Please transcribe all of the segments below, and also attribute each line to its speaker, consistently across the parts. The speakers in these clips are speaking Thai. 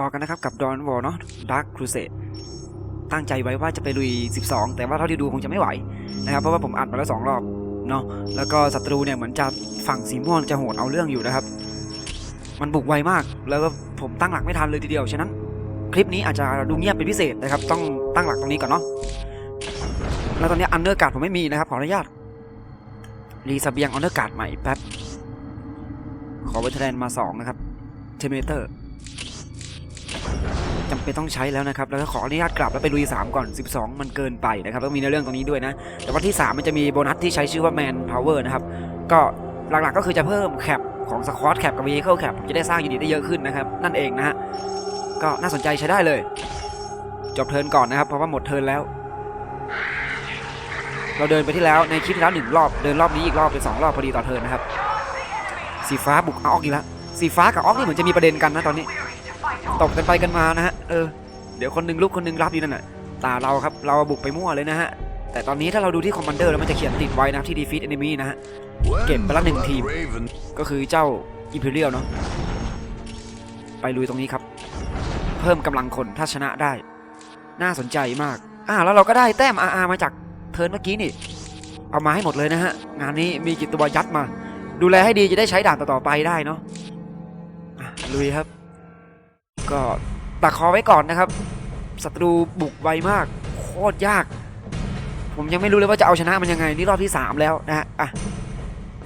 Speaker 1: ต่อกันนะครับกับดอนวอลเนาะดาร์คครูเซดตั้งใจไว้ว่าจะไปลุย 12 แต่ว่าเท่าที่ดูคงจะไม่ไหวนะครับเพราะว่าผมอัดมาแล้วสองรอบเนาะแล้วก็ศัตรูเนี่ยเหมือนจะฝั่งสีม่วงจะโหดเอาเรื่องอยู่นะครับ มันบุกไวมากแล้วก็ผมตั้งหลักไม่ทันเลยทีเดียวฉะนั้น คลิปนี้อาจจะดูเงียบเป็นพิเศษนะครับ ต้องตั้งหลักตรงนี้ก่อนเนาะแล้วตอนนี้อันเดอร์การ์ดผมไม่มีนะครับขออนุญาตรีสเบียงอันเดอร์การ์ดใหม่แป๊บขอเวทแลนมาสองนะครับเทเมเตอร์ เป็นต้องใช้แล้วนะครับแล้วก็ขออนุญาตกลับแล้วไปลุย 3 ก่อน 12 มันเกินไปนะครับต้องมีในเรื่องตรงนี้ด้วยนะ แต่ว่าที่ 3 มันจะมีโบนัสที่ใช้ชื่อว่า Man Power นะครับ ก็หลักๆก็คือจะเพิ่มแคปของสควอตแคปกับ Vehicle แคปจะได้สร้างยูนิตได้เยอะขึ้นนะครับ นั่นเองนะฮะก็น่าสนใจใช้ได้เลย จบเทิร์นก่อนนะครับ เพราะว่าหมดเทิร์นแล้ว เราเดินไปที่แล้วในคลิปที่แล้วหนึ่งรอบเดินรอบนี้อีกรอบเป็นสองรอบพอดีต่อเทิร์นนะครับสีฟ้าบุกเอาออกอีกแล้วสีฟ้ากับออกนี่เหมือนจะมีประเด็นกันนะตอนนี้ ตบกันไปกันมานะฮะเออเดี๋ยวคนหนึงลุกคนหนึงรับอยู่นั่นน่ะตาเราครับเราบุกไปมั่วเลยนะฮะแต่ตอนนี้ถ้าเราดูที่คอมมานเดอร์แล้วมันจะเขียนติดไว้นะที่ defeat enemy นะฮะเก็บไปละหนึ่งทีม ก็คือเจ้า Imperial เนาะไปลุยตรงนี้ครับ เพิ่มกำลังคนถ้าชนะได้ น่าสนใจมากอ่าแล้วเราก็ได้แต้ม RR มาจากเทิร์นเมื่อกี้นี่ เอามาให้หมดเลยนะฮะ งานนี้มีกี่ตัวยัดมา ดูแลให้ดีจะได้ใช้ด่านต่อๆไปได้เนาะะลุยครับ ก็ตักคอไว้ก่อนนะครับศัตรูบุกไวมาก โคตรยาก ผมยังไม่รู้เลยว่าจะเอาชนะมันยังไง นี่รอบที่ 3 แล้วนะฮะอะ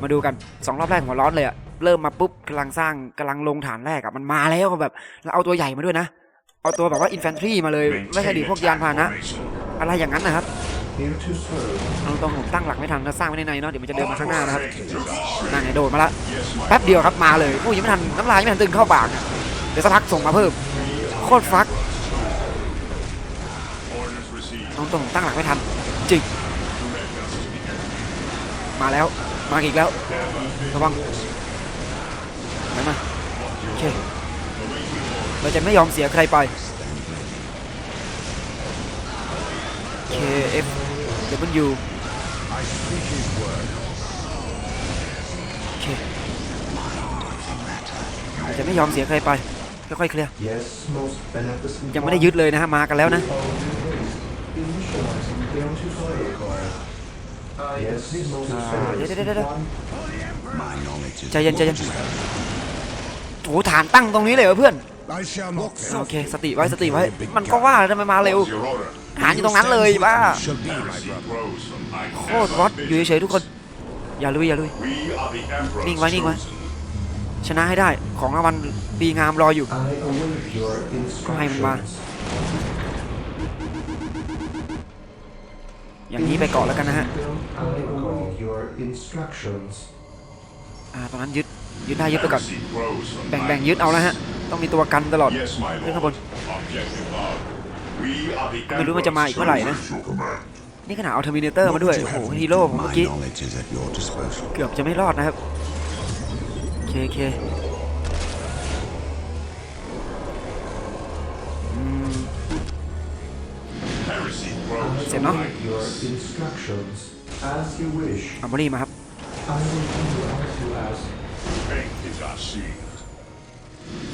Speaker 1: มาดูกัน 2 รอบแรกหัวร้อนเลยอะเริ่มมาปุ๊บกำลังสร้างกำลังลงฐานแรกอะมันมาแล้วแบบแล้วเอาตัวใหญ่มาด้วยนะ เอาตัวแบบว่าอินแฟนทรีมาเลย ไม่ใช่ดิพวกยานพาหนะ อะไรอย่างนั้นนะครับเอาตรงผมตั้งหลักไม่ทันถ้าสร้างไว้ในในเนาะเดี๋ยวมันจะเดินมาข้างหน้านะครับนั่นไงโดดมาละแป๊บเดียวครับมาเลยผู้ยังไม่ทันน้ำลายยังไม่ทันตึงเข้าปากอ เดี๋ยวสักพักส่งมาเพิ่ม โคตรฟักเอาตรงตั้งหลักไม่ทันจริงมาแล้ว มาอีกแล้ว ระวังไปมาโอเคเราจะไม่ยอมเสียใครไป KF W โอเคเราจะไม่ยอมเสียใครไป ค่อยๆเคลียร์
Speaker 2: Yes, most beneficent.
Speaker 1: ยังไม่ได้ยึดเลยนะฮะมากันแล้วนะ
Speaker 2: Initializing down to protocol. Yes, most
Speaker 1: อ่าเดี๋ยวเดี๋ยวเดี๋ยว
Speaker 2: beneficent one.
Speaker 1: ใจเย็นใจเย็นโอ้โหฐานตั้งตรงนี้เลยเหรอเพื่อน
Speaker 3: I shall not
Speaker 1: โอเคสติไว้สติไว้ มันก็ว่าแล้วทำไมมาเร็วฐานอยู่ตรงนั้นเลยว่า
Speaker 3: shall be my brother.
Speaker 1: โคตรวอตอยู่เฉยๆทุกคน อย่าลุยอย่าลุยนิ่งไว้นิ่งไว้ ชนะให้ได้ของรางวัลดีงามรออยู่
Speaker 2: I await your
Speaker 1: ก็ให้มันมา
Speaker 2: instructions.
Speaker 1: อย่างนี้ไปเกาะแล้วกันนะฮะ
Speaker 2: I await your instructions.
Speaker 1: อ่าตอนนั้นยึดยึดได้ยึดไปก่อนแบ่งแบ่งยึดเอาแล้วฮะ ต้องมีตัวกันตลอด
Speaker 4: Yes, my
Speaker 1: ขึ้นข้างบ
Speaker 4: lord.
Speaker 1: น
Speaker 4: Objective log. We are the
Speaker 1: ไม่รู้มันจะมาอีกเมื่อไหร่นะนี่ขนาดเอาเทอร์มินเตอร์มาด้วย โอ้โหฮีโร่ผมเมื่อกี้
Speaker 3: knowledge is at your disposal.
Speaker 1: เกือบจะไม่รอดนะครับโอ เคโอเคอืม
Speaker 4: Heresy
Speaker 2: I
Speaker 4: grows.
Speaker 1: เสร็จเนาะ
Speaker 2: await your instructions. As you wish.
Speaker 1: อัมบรีมาครับ
Speaker 2: I will do as you ask.
Speaker 4: Faith is our shield.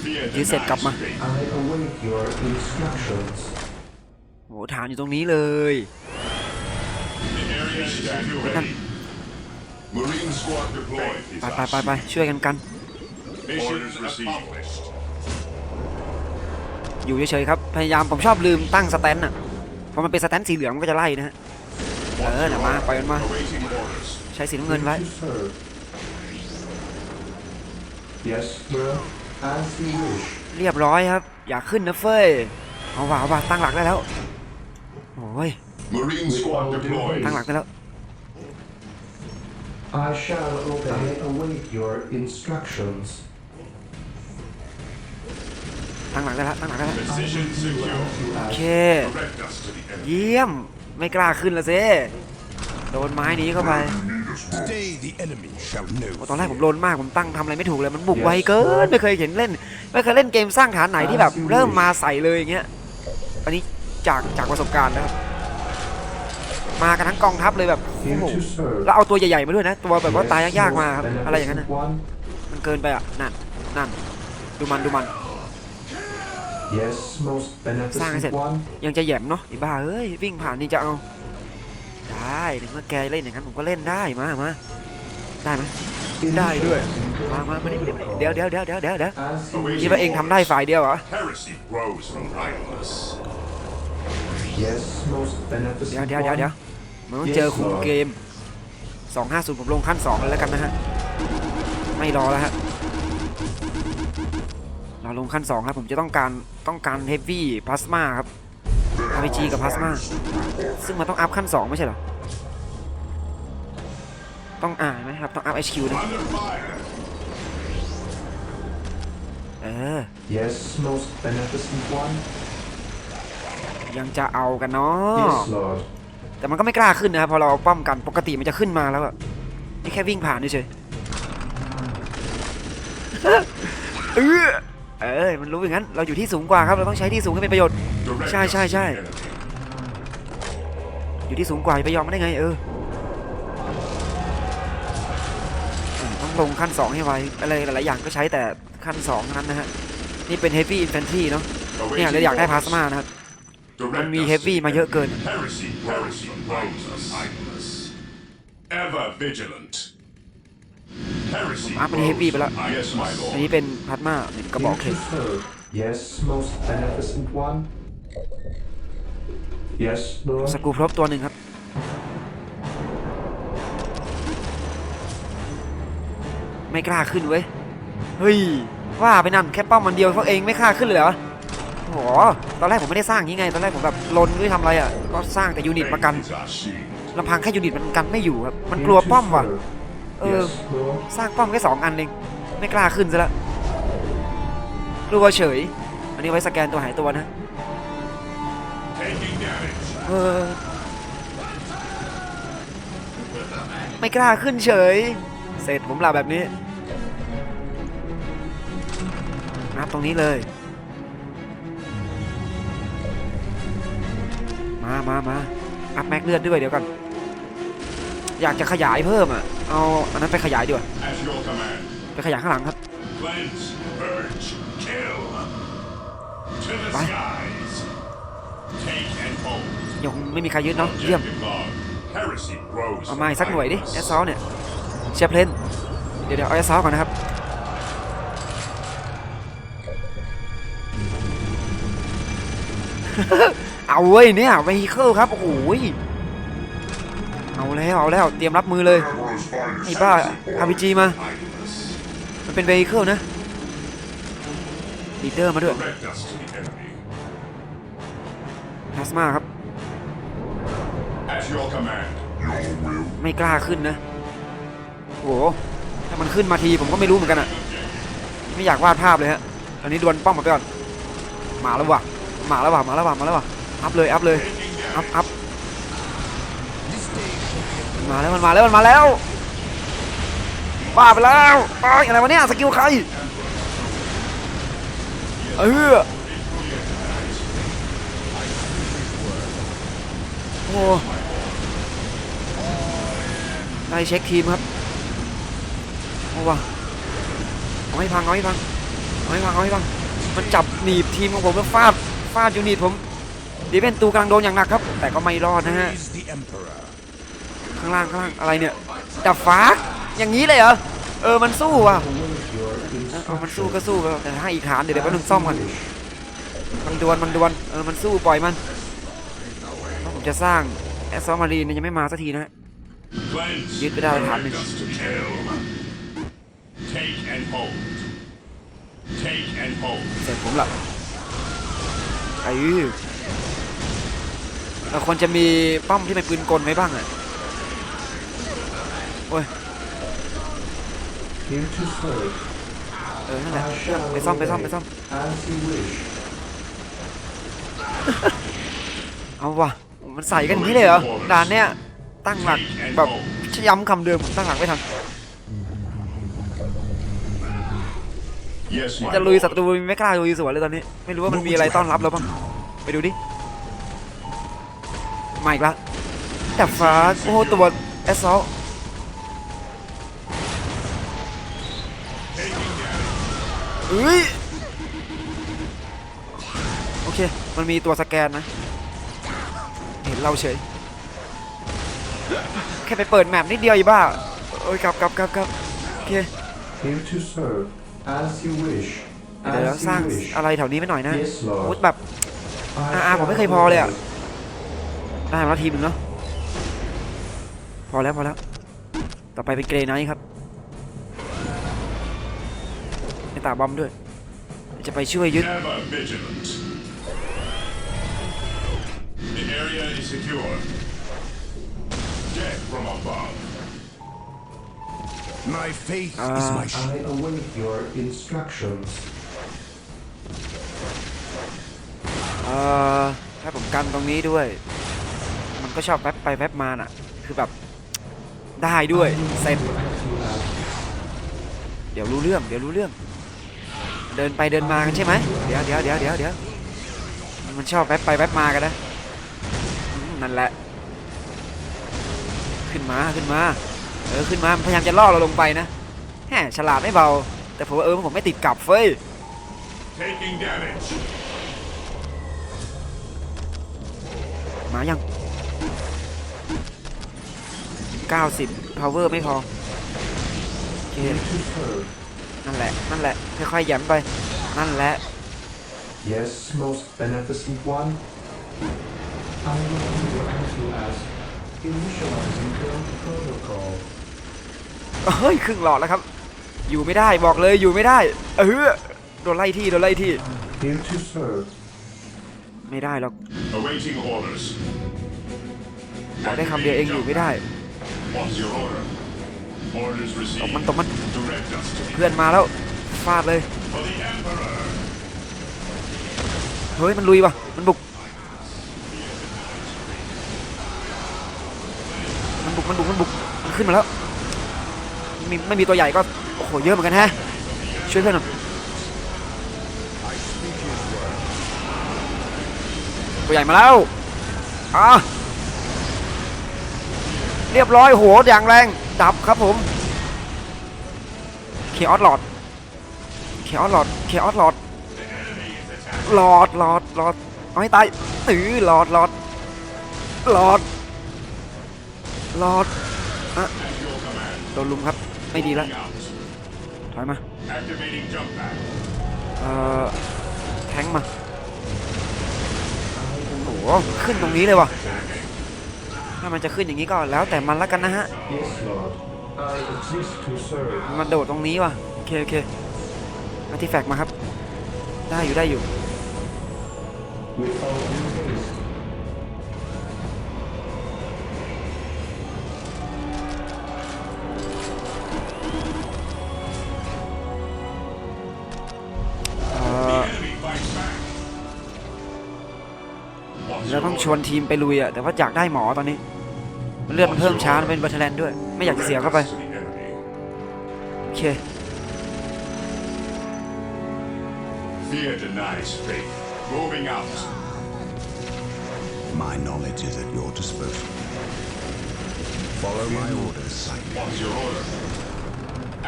Speaker 4: Fear
Speaker 1: ยืดเสร็จกลับมา
Speaker 4: denies faith.
Speaker 2: I await your instructions.
Speaker 1: โหฐานอยู่ตรงนี้เลย
Speaker 4: The area is secure.
Speaker 1: Wait,
Speaker 4: Marine squad deployed.
Speaker 1: ไปไปไปไปช่วยกันกัน
Speaker 4: Mission accomplished.
Speaker 1: อยู่เฉยๆครับ พยายามผมชอบลืมตั้งสแตนน่ะพอมันเป็นสแตนสีเหลืองมันก็จะไล่นะฮะเออเดี๋ยวมาปล่อยมันมา
Speaker 4: Awaiting orders.
Speaker 1: ใช้สีน้ำเงินไว้
Speaker 2: To serve. Yes, sir. As you wish.
Speaker 1: เรียบร้อยครับ อย่าขึ้นนะเฟ้ยเอาว่าเอาว่าตั้งหลักได้แล้วโอ้ย
Speaker 4: Marine squad deployed.
Speaker 1: ตั้งหลักได้แล้ว
Speaker 2: I shall obey. I await your instructions.
Speaker 1: ตั้งหลักได้แล้วตั้งหลักได้แล้ว
Speaker 4: Position secure.
Speaker 1: โอเค
Speaker 4: Direct us to the enemy.
Speaker 1: เยี่ยม ไม่กล้าขึ้นละสิโดนไม้นี้เข้าไป
Speaker 3: Today the enemy shall
Speaker 1: โอ้
Speaker 3: know.
Speaker 1: ตอนแรกผมโลนมาก ผมตั้งทำอะไรไม่ถูกเลย มันบุกไวเกิน ไม่เคยเห็นเล่น ไม่เคยเล่นเกมสร้างฐานไหนที่แบบเริ่มมาใส่เลยอย่างเงี้ย อันนี้จากจากประสบการณ์นะครับ มากันทั้งกองทัพเลยแบบโอ้
Speaker 2: Here
Speaker 1: โห
Speaker 2: to serve.
Speaker 1: แล้วเอาตัวใหญ่ๆมาด้วยนะ ตัวแบบว่าตายยากๆมาครับ
Speaker 2: Yes,
Speaker 1: อะไรอย่างนั้นนะ
Speaker 2: beneficent one.
Speaker 1: มันเกินไปอะนั่นนั่นดูมันดูมัน
Speaker 2: Yes, most
Speaker 1: Sang cái
Speaker 2: beneficent
Speaker 1: gì?
Speaker 2: one.
Speaker 1: ยังจะแหยมเนาะไอ้บ้าเอ้ยวิ่งผ่านนี่จะเอา ได้ถึงเมื่อแกเล่นอย่างนั้นผมก็เล่นได้มามาได้ไหมได้ด้วยมามามาดิมาดิเดี๋ยวเดี๋ยวเดี๋ยวเดี๋ยวเดี๋ยวเดี๋ยว
Speaker 2: As you
Speaker 1: คิดว่าเองทำได้ฝ่ายเดียวเหรอ
Speaker 4: Heresy grows from idleness.
Speaker 2: Yes, most
Speaker 1: เดี๋ยว
Speaker 2: beneficent
Speaker 1: เดี๋ยวเดี๋ยวเดี๋ยว
Speaker 2: one.
Speaker 1: มันต้องเจอคุมเกม 250 ผมลงขั้น2เลยแล้วกันนะฮะ ไม่รอแล้วฮะ เราลงขั้น2ครับ ผมจะต้องการต้องการเฮฟวี่พลาสมาครับ RPG กับพลาสมาซึ่งมันต้องอัพขั้น 2 ไม่ใช่เหรอ ต้องอ่านไหมครับ ต้องอัพ HQ นะ
Speaker 4: Under fire.
Speaker 1: เออ
Speaker 2: Yes, most beneficent one.
Speaker 1: ยังจะเอากันเนาะ
Speaker 2: Yes, Lord.
Speaker 1: แต่มันก็ไม่กล้าขึ้นนะครับพอเราเอาป้อมกันปกติมันจะขึ้นมาแล้วอะนี่แค่วิ่งผ่านเฉยเออเออมันรู้อย่างนั้น เราอยู่ที่สูงกว่าครับ เราต้องใช้ที่สูงให้เป็นประโยชน์
Speaker 4: Direct
Speaker 1: Sai,
Speaker 4: us
Speaker 1: sai,
Speaker 4: to the
Speaker 1: sai.
Speaker 4: enemy.
Speaker 1: อยู่ที่สูงกว่าไปยอมมันได้ไง เออ ต้องลงขั้น 2 ให้ไว อะไรหลายๆอย่างก็ใช้แต่ขั้น2นั้นนะฮะ นี่เป็น heavy infantry เนาะเนี่ยเราอยากได้พลาสมานะครับ มันมี
Speaker 4: us to
Speaker 1: heavy
Speaker 4: the
Speaker 1: มาเยอะเกิน
Speaker 4: Heresy grows from idleness. idleness. Ever vigilant. Heresy
Speaker 1: อัพมัน heavy ไปแล้ว
Speaker 4: grows from Yes, my
Speaker 1: อันนี้
Speaker 4: lord.
Speaker 1: เป็นพลาสมาเป็นกระบอก
Speaker 2: Here
Speaker 1: เข็ม
Speaker 2: to serve. Yes, most beneficent one. Yes,
Speaker 1: ส
Speaker 2: Lord.
Speaker 1: กรูพรบตัวหนึ่งครับ ไม่กล้าขึ้นเว้ย เฮ้ย ว่าไปนั่นแค่ป้อมมันเดียวพวกเองไม่กล้าขึ้นเลยเหรอ โอ้โหตอนแรกผมไม่ได้สร้างอย่างงี้ไง ตอนแรกผมแบบลนด้วยทำอะไรอะ ก็สร้างแต่ยูนิตมากันลำพังแค่ยูนิตมันกันไม่อยู่ครับ มันกลัวป้อมว่ะ เออ สร้างป้อมแค่สองอันเอง ไม่กล้าขึ้นซะแล้วกลัวเฉย อันนี้ไว้สแกนตัวหายตัวนะ เออ ไม่กล้าขึ้นเฉย เสร็จผมลับแบบนี้นับตรงนี้เลย มามามาอัพแม็กเลือดด้วยเดี๋ยวกัน อยากจะขยายเพิ่มอะ เอาอันนั้นไปขยายดีกว่า
Speaker 4: At your command.
Speaker 1: ไปขยายข้างหลังครับ
Speaker 4: Cleanse, purge, kill. To the
Speaker 1: Bye.
Speaker 4: skies. Take and hold.
Speaker 1: ยังไม่มีใครยึดเนาะเยี่ยม
Speaker 4: Objective log. Heresy grows
Speaker 1: เอา
Speaker 4: from
Speaker 1: มาอีกสักหน่วยดิ
Speaker 4: idleness.
Speaker 1: แอสซอลเนี่ยเชียร์เพลนเดี๋ยวเดี๋ยวเอาแอสซอลก่อนนะครับ เอาเว้ยเนี่ยเวฮิเคิลครับ โอ้โหยเอาแล้วเอาแล้วเตรียมรับมือเลยไอ้บ้า RPG มา
Speaker 4: Idleness.
Speaker 1: มันเป็นเวฮิเคิลนะลีดเดอร์มาด้วยพลาสมาครับ ไม่กล้าขึ้นนะโอ้โหถ้ามันขึ้นมาทีผมก็ไม่รู้เหมือนกันอะไม่อยากวาดภาพเลยฮะตอนนี้ดวลป้อมมาไปก่อนมาแล้วว่ะมาแล้วว่ะมาแล้วว่ะมาแล้วว่ะ อัพเลยอัพเลยอัพอัพมาแล้วมันมาแล้วมันมาแล้วบ้าไปแล้วอ้ยอะไรวะเนี่ยสกิลใครเออโอ้ได้เช็คทีมครับโอ้ว่ะเอาให้พังเอาให้พังเอาให้พังเอาให้พังมันจับหนีบทีมของผมแล้วฟาดฟาดยูนิตผม ดีเป็นตูกำลังโดนอย่างหนักครับ แต่ก็ไม่รอดนะฮะ
Speaker 4: Is the emperor.
Speaker 1: ข้างล่างข้างล่างอะไรเนี่ยดับฟ้าอย่างนี้เลยเหรอ เออมันสู้ว่ะ
Speaker 2: Await your
Speaker 1: เอามันสู้
Speaker 2: instructions.
Speaker 1: ก็สู้ไปแต่ให้อีกฐานเดี๋ยวเดี๋ยวแป๊บนึงซ่อมก่อนมันดวลมันดวลเออมันสู้ปล่อยมันเพราะผมจะสร้างแอสซอมารีนยังไม่มาสักทีนะฮะ
Speaker 4: Cleanse.
Speaker 1: Giết cái đao thẳng
Speaker 4: Direct
Speaker 1: mình.
Speaker 4: us to kill. Take and hold. Take and hold.
Speaker 1: เสร็จผมละไอ้ เราควรจะมีป้อมที่เป็นปืนกลไว้บ้างอะ
Speaker 2: Here to serve.
Speaker 1: เออนั่นแหละเรื่องไปซ่อมไปซ่อมไปซ่อม
Speaker 2: As you wish.
Speaker 1: เอาว่ะมันใส่กันอย่างนี้เลยเหรอด่านเนี้ยตั้งหลักแบบย้ำคำเดิมผมตั้งหลักไม่ทัน
Speaker 4: Yes, my
Speaker 1: จะลุย
Speaker 4: lord.
Speaker 1: ศัตรูไม่กล้าลุยสวนเลยตอนนี้ ไม่รู้ว่ามันมีอะไรต้อนรับเราบ้างไปดูดิ มาอีกละแต่ฟ้าโอ้โหตัวแอสซอลเฮ้ยเค มันมีตัวสแกนนะ เห็นเราเฉย แค่ไปเปิดแมปนิดเดียวอีบ้าโอ้ยกลับกลับกลับกลับโอเค
Speaker 2: Here to serve, as you wish.
Speaker 1: เดี๋ยวเรา
Speaker 2: As
Speaker 1: สร้าง
Speaker 2: you wish.
Speaker 1: อะไรแถวนี้ไปหน่อยนะ
Speaker 2: Yes,
Speaker 1: วุธ
Speaker 2: Lord.
Speaker 1: แบบ
Speaker 2: I
Speaker 1: อ่าๆผมไม่เคยพอเลยอะ ได้มาแล้วทีมหนึ่งเนาะพอแล้วพอแล้ว ต่อไปเป็นเกรย์ไนท์ครับไม่ตาบอมด้วย จะไปช่วยยึด
Speaker 4: Ever vigilant. The area is secure. Death from above.
Speaker 3: My faith is
Speaker 1: Ah.
Speaker 3: my shield.
Speaker 2: I await your instructions.
Speaker 1: เอ่อถ้าผมกันตรงนี้ด้วยมัน ก็ชอบแวบไปแวบมาน่ะ คือแบบได้ด้วยเซ็ตเดี๋ยวรู้เรื่อง เดี๋ยวรู้เรื่อง เดินไปเดินมากันใช่ไหมเดี๋ยวเดี๋ยวเดี๋ยวเดี๋ยวเดี๋ยวมันชอบแวบไปแวบมากันนะนั่นแหละ ขึ้นมาขึ้นมาเออขึ้นมาพยายามจะล่อเราลงไปนะแหมฉลาดไม่เบา แต่ผมว่าเออผมไม่ติดกลับเฟ้ยมายัง 90 power ไม่พอโอเค
Speaker 2: Here to serve.
Speaker 1: นั่นแหละ นั่นแหละ ค่อยๆแย้มไป นั่นแหละ
Speaker 2: Yes, most beneficent one. I will do as you ask. Initializing build protocol.
Speaker 1: เฮ้ย ครึ่งหลอดแล้วครับ อยู่ไม่ได้บอกเลยอยู่ไม่ได้ เออโดนไล่ที่โดนไล่ที่
Speaker 2: Here to serve.
Speaker 1: ไม่ได้หรอก
Speaker 4: Awaiting orders.
Speaker 1: บอกได้คำเดียวเองอยู่ไม่ได้ ตบมัน
Speaker 4: received.
Speaker 1: ตบมัน
Speaker 4: Direct us to
Speaker 1: เพื่อนมาแล้วฟาดเลย
Speaker 4: for the Emperor.
Speaker 1: เฮ้ยมันลุยว่ะมันบุกมันบุกมันบุกมันบุกมันขึ้นมาแล้วมีไม่มีตัวใหญ่ก็โอ้โหเยอะเหมือนกันแฮะช่วยเพื่อนหน่อยตัวใหญ่มาแล้วอะ เรียบร้อยโหอย่างแรง ดับครับผมเคออสหลอดเคออสหลอดเคออสหลอดหลอดหลอดหลอดเอาให้ตายตื้อหลอดหลอดหลอดหลอดอะโดนลุมครับไม่ดีแล้วถอยมาเอ่อแทงมาโอ้โหขึ้นตรงนี้เลยวะ ถ้ามันจะขึ้นอย่างนี้ก็แล้วแต่มันละกันนะฮะ
Speaker 2: Yes, Lord. I exist to serve.
Speaker 1: มันโดดตรงนี้ว่ะ โอเคโอเคอาร์ติแฟกต์มาครับ ได้อยู่ได้อยู่ ช
Speaker 4: order?
Speaker 1: วนทีมไปลุยอะแต่ว่าอยากได้หมอตอนนี้ มันเลือดมันเพิ่มช้ามันเป็นบัตเทอร์แลนด้วย ไม่อยากจะเสียเข้าไป
Speaker 4: To the enemy.
Speaker 1: โอเค
Speaker 4: Fear denies faith. Moving out.
Speaker 3: My knowledge is at your disposal. Follow my orders.
Speaker 4: What's your order?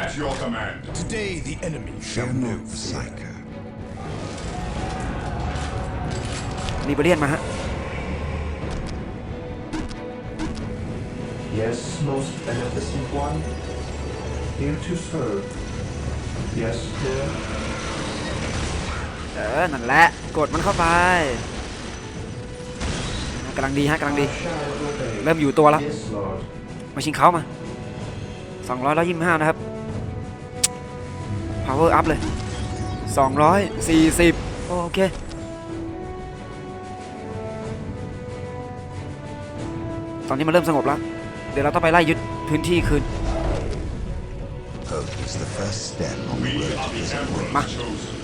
Speaker 4: At your command.
Speaker 3: Today the enemy shall know Psycho.
Speaker 1: รีเบเรียนมาฮะ
Speaker 2: Yes, most beneficent one. Here to serve. Yes, Lord.
Speaker 1: เออ นั่นแหละ กดมันเข้าไปกำลังดีฮะกำลังดี
Speaker 2: I shall obey.
Speaker 1: เริ่มอยู่ตัวแล้ว
Speaker 2: Yes, Lord.
Speaker 1: มาชิงเขามา200แล้ว25 นะครับ power up เลย 240 โอเค ตอนนี้มันเริ่มสงบแล้ว เดี๋ยวเราต้องไปไล่ยึดพื้นที่คืน
Speaker 3: Hope is the first step on the
Speaker 4: We
Speaker 3: road
Speaker 4: are
Speaker 3: to
Speaker 4: the
Speaker 3: this
Speaker 4: Emperor's
Speaker 1: Ma.
Speaker 4: chosen.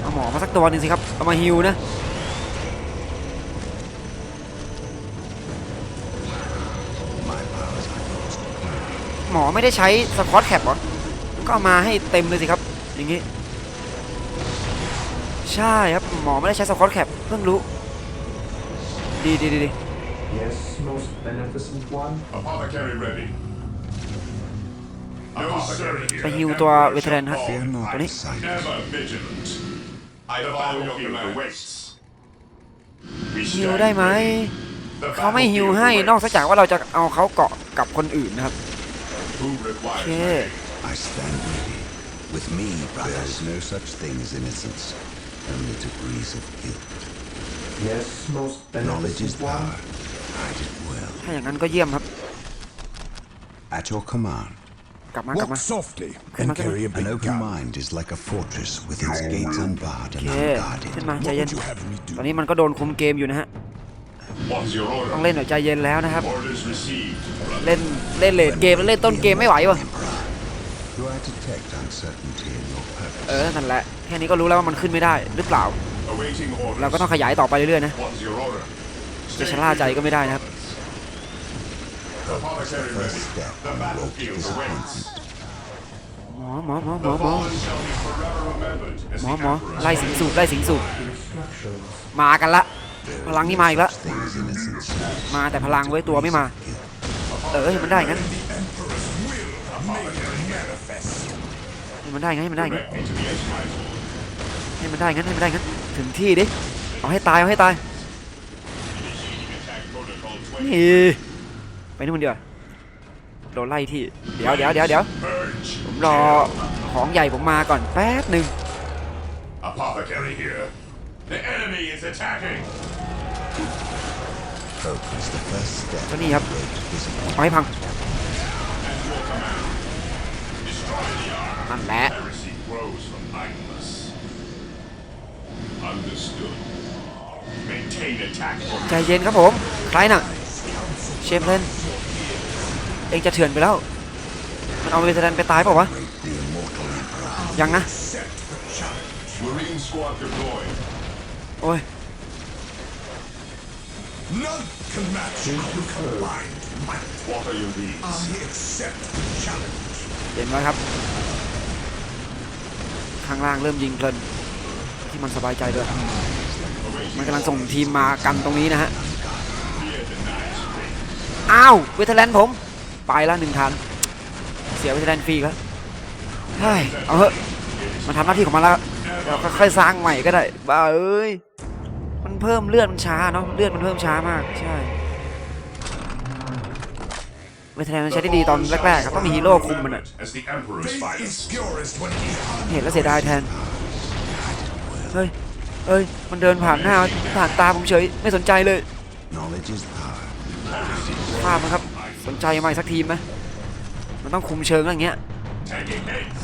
Speaker 1: เอาหมอมาสักตัวหนึ่งสิครับ เอามาฮิวนะ
Speaker 3: My powers are close to
Speaker 1: หมอไม่ได้ใช้สควอตแคปหรอมันก็เอามาให้เต็มเลยสิครับ อย่างงี้ ใช่ครับ หมอไม่ได้ใช้สควอตแคปเพิ่งรู้ ดีดีดีดี
Speaker 2: Yes, most beneficent one.
Speaker 4: Apothecary ready. No surrey here.
Speaker 1: ไปฮิวตัวเวเทรนฮะ
Speaker 3: Fear not
Speaker 1: Tony?
Speaker 3: the sight.
Speaker 4: Ever vigilant. I follow your commands. We
Speaker 1: ฮิว
Speaker 4: stand
Speaker 1: ได้ไหม
Speaker 4: ready. The
Speaker 1: เขาไม่ฮิวให้นอกจากว่าเราจะเอาเขาเกาะกับคนอื่นนะครับ
Speaker 4: Who requires
Speaker 1: โอเค
Speaker 4: my
Speaker 3: I stand ready. With me, there is no such thing as innocence, only degrees of guilt.
Speaker 2: Yes, most
Speaker 3: Knowledge is
Speaker 2: beneficent one.
Speaker 3: power. Hide it well.
Speaker 1: ถ้าอย่างนั้นก็เยี่ยมครับ
Speaker 3: At your command,
Speaker 1: กลับมากลับ
Speaker 5: Walk
Speaker 1: มา
Speaker 5: softly
Speaker 1: Come on,
Speaker 5: and
Speaker 1: come
Speaker 5: carry a
Speaker 3: an
Speaker 5: big
Speaker 3: open
Speaker 5: gun.
Speaker 3: mind is like a fortress with its gates unbarred
Speaker 1: โอ
Speaker 3: and
Speaker 1: เค
Speaker 3: unguarded.
Speaker 1: ขึ้นมาใจ
Speaker 5: What
Speaker 1: เย็น
Speaker 5: would you have me
Speaker 1: ต
Speaker 5: do?
Speaker 1: อนนี้มันก็โดนคุมเกมอยู่นะฮะ
Speaker 4: What's your
Speaker 1: ต้อง
Speaker 4: order?
Speaker 1: เล่นแบบใจเย็นแล้วนะครับ
Speaker 4: Orders received. brother.
Speaker 1: เล่นเล่นเลดเกมแล้วเล่นต้นเกมไม่ไหววะ
Speaker 3: Do I detect uncertainty in your
Speaker 1: เอ
Speaker 3: purpose?
Speaker 1: อนั่นแหละแค่นี้ก็รู้แล้วว่ามันขึ้นไม่ได้หรือเปล่า
Speaker 4: Awaiting orders.
Speaker 1: เราก็ต้องขยายต่อไปเรื่อยๆนะ
Speaker 4: What's your order?
Speaker 1: จะชะล่าใจก็ไม่ได้นะครับ
Speaker 4: The apothecary
Speaker 3: First
Speaker 4: ready.
Speaker 3: step
Speaker 4: The
Speaker 3: on the road to
Speaker 4: battlefield awaits.
Speaker 3: disappointment.
Speaker 1: หมอหมอหมอหม
Speaker 4: The
Speaker 1: อหมอ
Speaker 4: fallen shall be forever remembered as
Speaker 1: หมอ
Speaker 4: the
Speaker 1: หมอ
Speaker 4: emperor's
Speaker 1: ไล่สิงสูบไล่สิงสูบ
Speaker 2: Instructions.
Speaker 1: มากันละพลังนี่มาอีกแล้ว
Speaker 3: Such thing as innocence,
Speaker 1: มาแต่พลังไว้ตัวไม่มา เออให้มันได้งั้นให้มันได้งั้นให้มันได้งั้น
Speaker 4: Direct me to the edge, my lord.
Speaker 1: ให้มันได้งั้นให้มันได้งั้น ถึงที่ดิ เอาให้ตาย เอาให้ตาย
Speaker 4: Attack protocol 20.
Speaker 1: นี่ ไปนู่นเดียวาโดนไล่ที่ เดี๋ยวเดี๋ยวเดี๋ยวเดี๋ยว
Speaker 4: Purge.
Speaker 1: ผมรอของใหญ่ผมมาก่อนแป๊บหนึ่ง
Speaker 4: Apothecary here. The enemy is attacking.
Speaker 3: hope is the first step
Speaker 1: ก็
Speaker 3: on
Speaker 1: นี่
Speaker 3: the
Speaker 1: ครับ
Speaker 3: road to disappointment.
Speaker 1: เอาให้พัง
Speaker 4: At your command. Destroy the arm.
Speaker 1: นั่นแหละ
Speaker 4: Heresy grows from idleness. Understood. Maintain attack
Speaker 1: ใจ
Speaker 4: for
Speaker 1: เย็นครับผม ใครน่ะ เชมเพนเองจะเถื่อนไปแล้ว มันเอาเวเทรันไปตายเปล่าวะ
Speaker 3: The immortal emperor.
Speaker 1: ยังนะ
Speaker 4: Marine squad deployed.
Speaker 1: โอ้ย
Speaker 5: None can match our combined might.
Speaker 4: What are your needs?
Speaker 5: I accept the challenge.
Speaker 1: เห็นไหมครับ ข้างล่างเริ่มยิงเพลิน ที่มันสบายใจด้วยมันกำลังส่งทีมมากันตรงนี้นะฮะ อ้าวเวทแลนด์ผม ไปละหนึ่งทัน เสียเวทแลนด์ฟรีอีกแล้วเอาเถอะมันทำหน้าที่ของมันแล้วเราค่อยๆสร้างใหม่ก็ได้บ้าเอ้ยมันเพิ่มเลือดมันช้าเนาะเลือดมันเพิ่มช้ามากใช่เวทแลนด์มันใช้ได้ดีตอนแรกๆครับต้องมีฮีโร่คุมมันอะเห็นแล้วเสียดายแทน เฮ้ยเฮ้ย มันเดินผ่านหน้า ผ่านตาผมเฉย ไม่สนใจเลย
Speaker 3: Knowledge is power.
Speaker 1: ภาพนะครับ สนใจมาอีกสักทีมไหมมันต้องคุมเชิงอะไรอย่างเงี้ย
Speaker 4: Taking heads.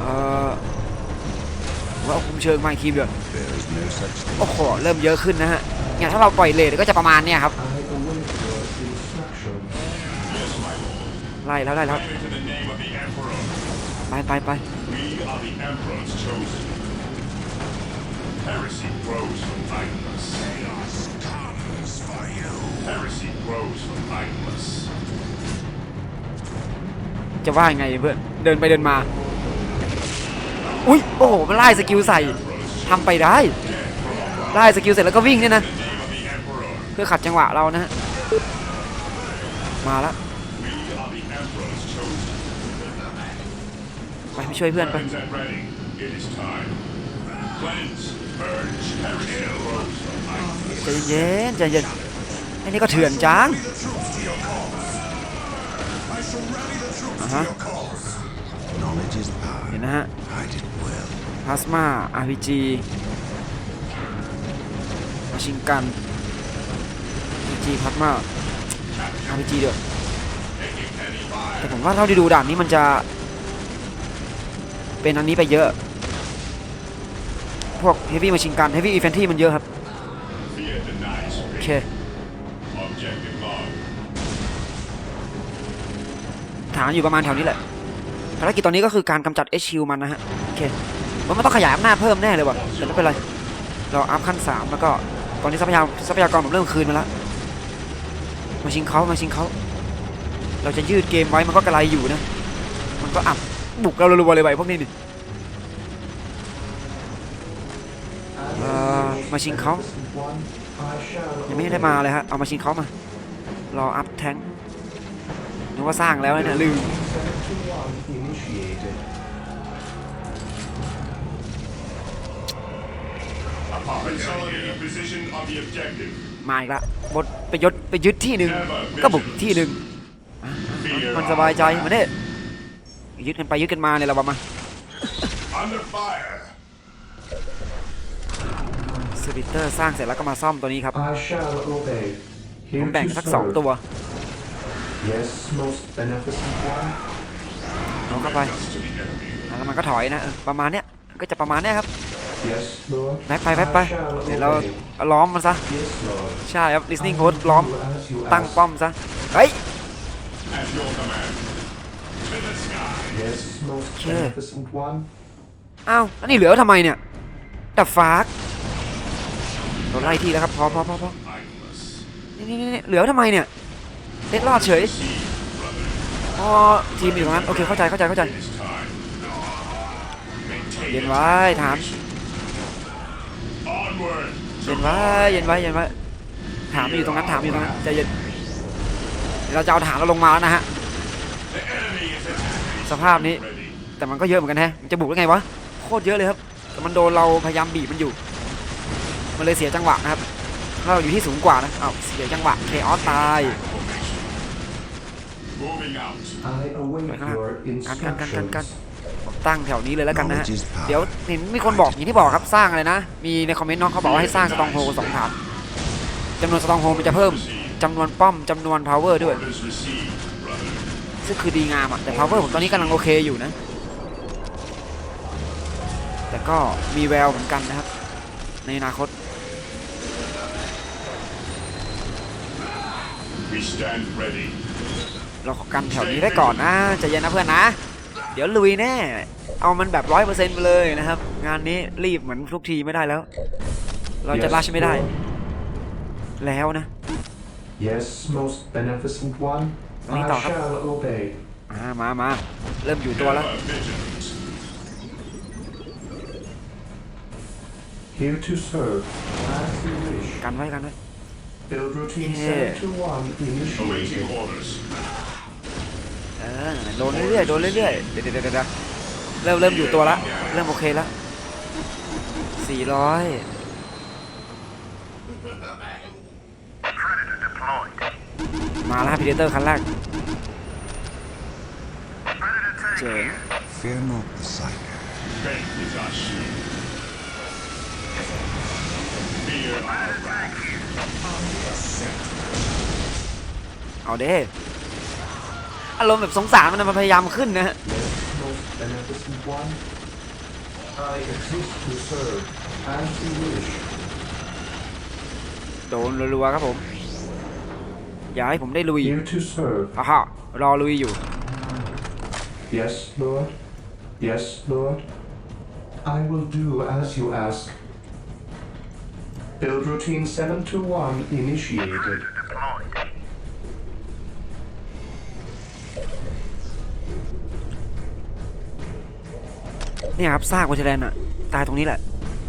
Speaker 1: เอ่อว่าเอาคุมเชิงมาอีกทีมเดียว
Speaker 3: There is no such thing.
Speaker 1: โอ้โห เริ่มเยอะขึ้นนะฮะเนี่ยถ้าเราปล่อยเลทก็จะประมาณเนี้ยครับ
Speaker 2: I await your instructions.
Speaker 1: ไล่แล้วไล่แล้ว
Speaker 4: Into the name of the emperor.
Speaker 1: ไปไปไป
Speaker 4: We are the Emperor's chosen. Heresy grows from Magnus.
Speaker 5: Chaos comes for you.
Speaker 4: Heresy grows from Magnus.
Speaker 1: จะว่าไงเพื่อนเดินไปเดินมา อุ้ยโอ้โหมันไล่สกิลใส่ทำไปได้ไล่สกิลเสร็จแล้วก็วิ่งเนี่ยนะ เพื่อขัดจังหวะเรานะฮะมาแล้ว
Speaker 4: We are the emperor's chosen.
Speaker 1: ไปไปช่วยเพื่อนไป
Speaker 4: Weapons at ready. It is time. Cleanse, purge, heresy grows from idleness.
Speaker 1: ใจเย็นใจเย็นไอ้นี่ก็เถื่อนจัง
Speaker 5: I shall rally the troops
Speaker 1: Uh-huh.
Speaker 5: to your cause.
Speaker 3: Knowledge is power.
Speaker 1: เห็นนะฮะ
Speaker 3: Hide it well.
Speaker 1: พลาสมา RPG มาชิงกัน RPG พลาสมา RPG เดี๋ยวแต่ผมว่าเท่าที่ดูด่านนี้มันจะ เป็นอันนี้ไปเยอะ พวก Heavy มาชิงกัน Heavy Infantry มันเยอะครับ โอเค ฐานอยู่ประมาณแถวนี้แหละภารกิจตอนนี้ก็คือการกำจัด HQ มันนะฮะ โอเคว่ามันต้องขยายอำนาจเพิ่มแน่เลยว่ะแต่ไม่เป็นไร เราอัพขั้น 3 แล้วก็ ตอนนี้ทรัพยากรทรัพยากรผมเริ่มคืนมาแล้ว มาชิงเขามาชิงเขา เราจะยืดเกมไว้มันก็กระไรอยู่นะ มันก็อับ บุกเรารัวๆเลยไปพวกนี้นี่
Speaker 2: As
Speaker 1: Uh,
Speaker 2: the most
Speaker 1: machine call?
Speaker 2: beneficent one, I shall
Speaker 1: ยังไม่ได้มาเลยฮะ เอามาชิงเขามา รออัพแทงนึกว่าสร้างแล้วนะเนี่ยลืมมาอีกละบดไปยศไปยึดที่หนึ่งก็บุกที่หนึ่งมันสบายใจมาเนี่ย ยึดกันไปยึดกันมาเนี่ยเราบอกมา
Speaker 4: under fire.
Speaker 1: สปิเตอร์สร้างเสร็จแล้วก็มาซ่อมตัวนี้ครับ
Speaker 2: I shall obey.
Speaker 1: ผ
Speaker 2: Here
Speaker 1: มแบ่ง
Speaker 2: to
Speaker 1: สักสอง
Speaker 2: serve.
Speaker 1: ตัว
Speaker 2: Yes, most beneficent one.
Speaker 1: เอาเข้าไป
Speaker 4: Just to the enemy.
Speaker 1: แล้วมันก็ถอยนะเออประมาณเนี้ยก็จะประมาณเนี้ยครับ
Speaker 2: Yes, Lord.
Speaker 1: แบ็คไปแบ็คไป
Speaker 2: I shall
Speaker 1: เดี๋ยวเรา
Speaker 2: obey.
Speaker 1: เอาล้อมมันซะ
Speaker 2: Yes, Lord.
Speaker 1: ใช่ครับ listening
Speaker 2: I
Speaker 1: post
Speaker 2: will
Speaker 1: ล้อม
Speaker 2: do as you
Speaker 1: ตั้ง
Speaker 2: ask.
Speaker 1: ป้อมซะเฮ้ย อ้าวแล้วนี่เหลือทำไมเนี่ยแต่ฟากโดนไล่ที่แล้วครับพอพอพอพอ
Speaker 4: Mindless.
Speaker 1: นี่นี่นี่เหลือทำไมเนี่ยเล็ดรอดเฉยอ๋อทีมอยู่ตรงนั้นโอเคเข้าใจเข้าใจเข้าใจ
Speaker 4: It is time. Maintain
Speaker 1: เย็น
Speaker 4: it.
Speaker 1: ไว้ฐาน
Speaker 4: Onward.
Speaker 1: เย็นไว้เย็นไว้เย็นไว้ถามอยู่ตรงนั้นถามอยู่ตรงนั้นใจเย็นเดี๋ยวเราจะเอาฐานเราลงมาแล้วนะฮะ สภาพนี้ แต่มันก็เยอะเหมือนกันแฮะมันจะบุกได้ไงวะโคตรเยอะเลยครับแต่มันโดนเราพยายามบีบมันอยู่ มันเลยเสียจังหวะนะครับถ้าเราอยู่ที่สูงกว่านะอ้าวเสียจังหวะเคออสตาย
Speaker 4: Moving out.
Speaker 2: I await
Speaker 1: Right.
Speaker 2: your
Speaker 1: Can, can, can, can, can.
Speaker 2: instructions.
Speaker 1: ผมตั้งแถวนี้เลยแล้วกันนะฮะเดี๋ยวเห็นมีคนบอกอย่างที่บอกครับสร้างอะไรนะ มีในคอมเมนต์น้องเขาบอกว่าให้สร้างสตองโฮสองฐานจำนวนสตองโฮมันจะเพิ่มจำนวนป้อมจำนวนพาวเวอร์ด้วย ซึ่งคือดีงามอะแต่พาวเวอร์ผมตอนนี้กำลังโอเคอยู่นะ แต่ก็มีแววเหมือนกันนะครับ ในอนาคต
Speaker 4: We stand ready.
Speaker 1: เราขอกันแถวนี้ไว้ก่อนนะใจเย็นนะเพื่อนนะ เดี๋ยวลุยแน่ เอามันแบบร้อยเปอร์เซ็นต์ไปเลยนะครับ งานนี้รีบเหมือนทุกทีไม่ได้แล้ว เราจะ
Speaker 2: Yes,
Speaker 1: รัชไม่ได้
Speaker 2: Lord.
Speaker 1: แล้วนะ
Speaker 2: Yes, most beneficent one.
Speaker 1: Lý
Speaker 2: I
Speaker 1: tỏ ครับ
Speaker 2: shall obey.
Speaker 1: มามามาเริ่มอยู่ตัวแล้ว
Speaker 4: Ever vigilant.
Speaker 2: Here to serve. As you wish.
Speaker 1: กันไว้กันไว้
Speaker 2: Build routine
Speaker 1: Yeah.
Speaker 2: 721
Speaker 4: Awaiting
Speaker 2: initiated.
Speaker 4: orders.
Speaker 1: เออโดนเรื่อยๆโดนเรื่อยๆเดี๋ยวเดี๋ยวเดี๋ยวเดี๋ยวเริ่มเริ่มอยู่ตัวละเริ่มโอเคละสี่ร้อย มาแล้วพีเดเตอร์คันแรกเจ๋ง
Speaker 3: Fear not the sight.
Speaker 4: Faith is our shield. Fear our wrath.
Speaker 1: เอาเด้อารมณ์แบบสงสารมันนะมันพยายามขึ้นนะฮะ
Speaker 2: Yes, most beneficent one. I exist to serve. As you wish.
Speaker 1: โดนรัวๆครับผม อย่าให้ผมได้ลุย
Speaker 2: Here to serve.
Speaker 1: ฮ่าฮ่ารอลุยอยู่
Speaker 2: Yes, Lord. Yes, Lord. I will do as you ask. Build routine 721 initiated.
Speaker 1: เนี่ยครับซากวัชแดนอะตายตรงนี้แหละ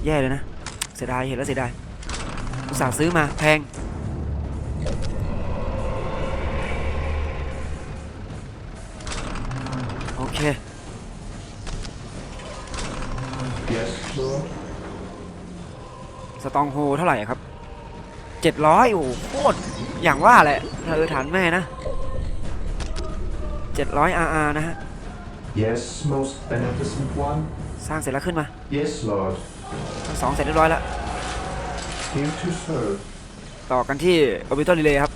Speaker 1: แย่เลยนะ เสียดายเห็นแล้วเสียดายอุตส่าห์ซื้อมาแพง ตองโฮเท่าไหร่อะครับเจ็ดร้อยโอ้โหโคตรอย่างว่าแหละเธอฐานแม่นะเจ็ดร้อยอาร์นะฮะ
Speaker 2: Yes, most beneficent one.
Speaker 1: สร้างเสร็จแล้วขึ้นมา
Speaker 2: Yes, Lord.
Speaker 1: ทั้งสองเสร็จเรียบร้อยแล้ว
Speaker 2: Here to serve.
Speaker 1: ต่อกันที่ orbital relay ครับ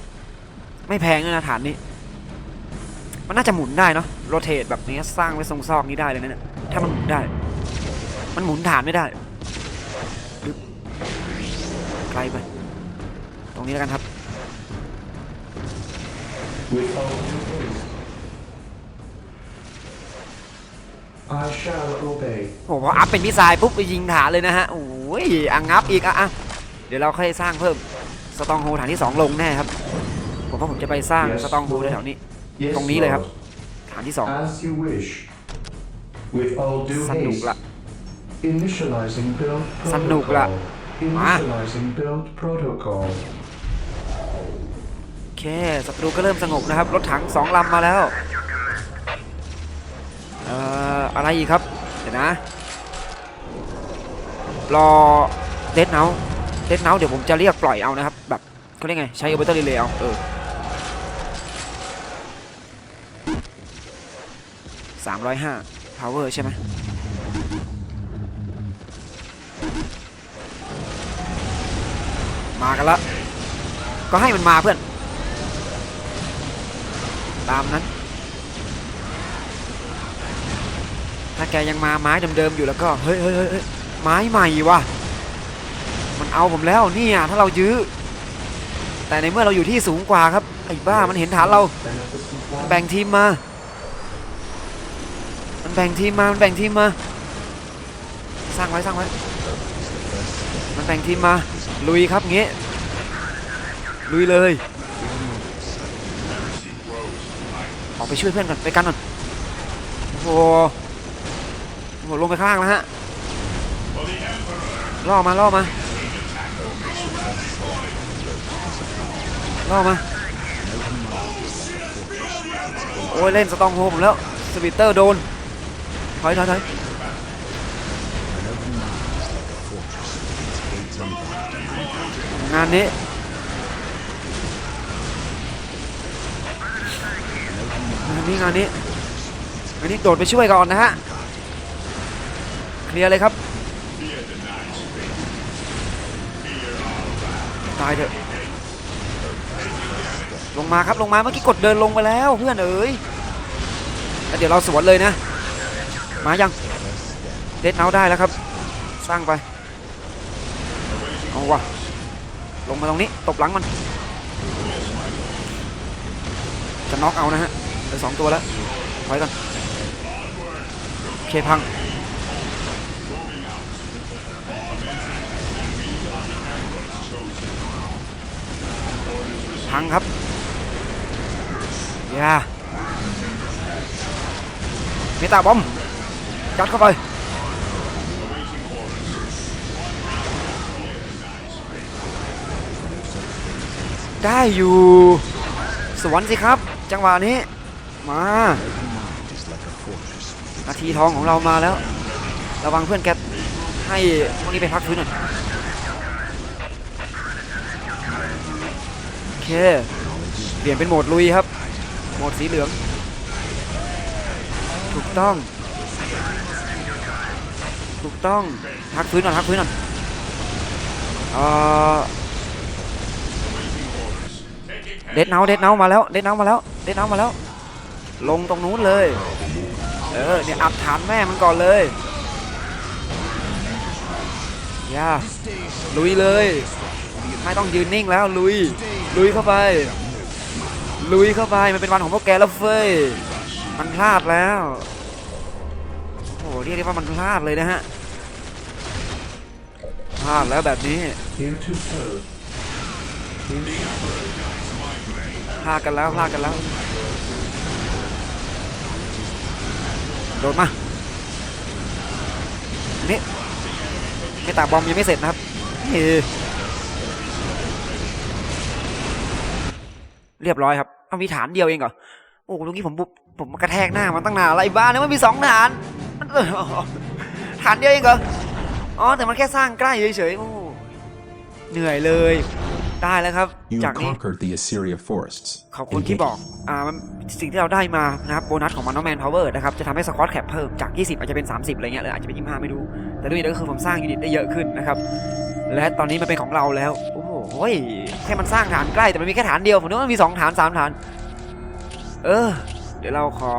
Speaker 1: ไม่แพงเลยนะฐานนี้ มันน่าจะหมุนได้เนาะโรเตทแบบนี้สร้างไว้ทรงซอกนี้ได้เลยนะเนี่ยถ้ามันหมุนได้ มันหมุนฐานไม่ได้ดึ๊บ ไกลไป ตรงนี้แล้วกันครับ
Speaker 2: With all due haste. I shall obey.
Speaker 1: โอ้โหพออัพเป็นมิสไซล์ปุ๊บไปยิงฐานเลยนะฮะ โอ้ยอังงับอีกอะอะเดี๋ยวเราค่อยสร้างเพิ่ม สตองโฮฐานที่ 2 ลงแน่ครับ ผมว่าผมจะไปสร้าง
Speaker 2: Yes,
Speaker 1: สตองโฮแถวๆนี้
Speaker 2: Yes,
Speaker 1: ตรงนี้เลยครับ
Speaker 2: Lord.
Speaker 1: ฐานที่
Speaker 2: As you wish. With all due
Speaker 1: 2สนุก
Speaker 2: haste.
Speaker 1: ละ
Speaker 2: Initializing build
Speaker 1: สนุกละ
Speaker 2: protocol. Initializing build protocol.
Speaker 1: โอเคศัตรูก็เริ่มสงบนะครับ รถถังสองลำมาแล้ว เอ่อ อะไรอีกครับ เดี๋ยวนะ รอเดดเนาเดดเนาเดี๋ยวผมจะเรียกปล่อยเอานะครับ แบบเขาเรียกไง ใช้อ r เบเตอร์รีเลย์เอา เออสามร้อยห้า power ใช่ไหม มากันละก็ให้มันมาเพื่อน ตามนั้น ถ้าแกยังมาไม้เดิมๆอยู่แล้วก็เฮ้ยเฮ้ยเฮ้ยเฮ้ยไม้ใหม่ว่ะมันเอาผมแล้วเนี่ยถ้าเรายื้อแต่ในเมื่อเราอยู่ที่สูงกว่าครับไอ้บ้ามันเห็นฐานเราแบ่งทีมมา มันแบ่งทีมมามันแบ่งทีมมา สร้างไว้สร้างไว้ มันแบ่งทีมมา ลุยครับงี้ลุยเลยออกไปช่วยเพื่อนก่อนไปกันก่อนโอ้โหโอ้โหลงไปข้างล่างแล้วฮะล่อมาล่อมาล่อมาโอ้ยเล่นสตองโฮมแล้วสวิตเตอร์โดนถอยถอยถอย งานนี้งานนี้งานนี้งานนี้โดดไปช่วยก่อนนะฮะเคลียร์เลยครับตายเถอะลงมาครับลงมาเมื่อกี้กดเดินลงไปแล้วเพื่อนเอ๋ยแล้วเดี๋ยวเราสวนเลยนะ มายังเด็ดเนาได้แล้วครับ สร้างไป เอาวะ งมาตรงนี้ตบหลังมันจะน็อกเอานะฮะเหลือสองตัวแล้วถอยก่อนเคพังพังครับอย่าเมตาบอมจัดเข้าไป ได้อยู่ สวนสิครับ จังหวะนี้ มานาทีทองของเรามาแล้ว ระวังเพื่อนแกให้พวกนี้ไปพักฟื้นหน่อยโอเคเปลี่ยนเป็นโหมดลุยครับ โหมดสีเหลือง ถูกต้อง ถูกต้องพักฟื้นก่อนพักฟื้นก่อนเอ่อ เด็ดเนาเด็ดเนามาแล้วเด็ดเนามาแล้วเด็ดเนามาแล้ว ลงตรงนู้นเลย เออเนี่ยอัดฐานแม่มันก่อนเลยอย่าลุยเลย ไม่ต้องยืนนิ่งแล้วลุย ลุยเข้าไป ลุยเข้าไปมันเป็นวันของพวกแกแล้วเฟ้ยมันพลาดแล้วโอ้โหเรียกได้ว่ามันพลาดเลยนะฮะพลาดแล้วแบบนี้ พลากันแล้วพลากันแล้ว โดดมานี่ไม่ตาบอมยังไม่เสร็จนะครับเฮ้เรียบร้อยครับเอามีฐานเดียวเองเหรอโอ้ตรงนี้ผมบุผมกระแทกหน้ามันตั้งนานอะไรบ้าเนี่ยมันมีสองฐานฐานเดียวเองเหรออ๋อแต่มันแค่สร้างใกล้เฉยๆโอ้เหนื่อยเลย ได้แล้วครับ
Speaker 5: You
Speaker 1: จากนี้
Speaker 5: conquered the Assyria forests.
Speaker 1: ขอบคุณที่บอก อ่ามันสิ่งที่เราได้มานะครับโบนัสของมันน้องแมนพาวเวอร์นะครับ จะทำให้สควอตแคปเพิ่มจาก 20 อาจจะเป็น 30 อะไรเงี้ยหรืออาจจะเป็น 25 ไม่รู้ แต่ด้วยนี้ก็คือผมสร้างยูนิตได้เยอะขึ้นนะครับ และตอนนี้มันเป็นของเราแล้ว โอ้โหเฮ้ยแค่มันสร้างฐานใกล้แต่มันมีแค่ฐานเดียว ผมนึกว่ามันมี 2 ฐาน 3 ฐาน เออ เดี๋ยวเราขอ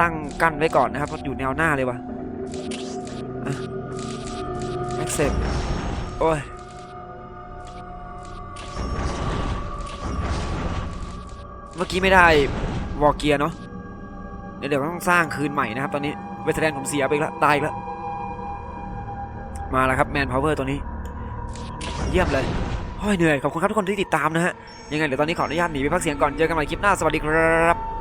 Speaker 1: ตั้งกั้นไว้ก่อนนะครับเพราะอยู่แนวหน้าเลยวะอะ accept โอ้ย เมื่อกี้ไม่ได้วอเกียเนาะเดี๋ยวต้องสร้างคืนใหม่นะครับ ตอนนี้เวทแลนผมเสียไปแล้วตายแล้วมาแล้วครับแมนพาวเวอร์ตัวนี้ เยี่ยมเลยห้อยเหนื่อยขอบคุณครับทุกคนที่ติดตามนะฮะยังไงเดี๋ยวตอนนี้ขออนุญาตหนีไปพักเสียงก่อนเจอกันใหม่คลิปหน้าสวัสดีครับ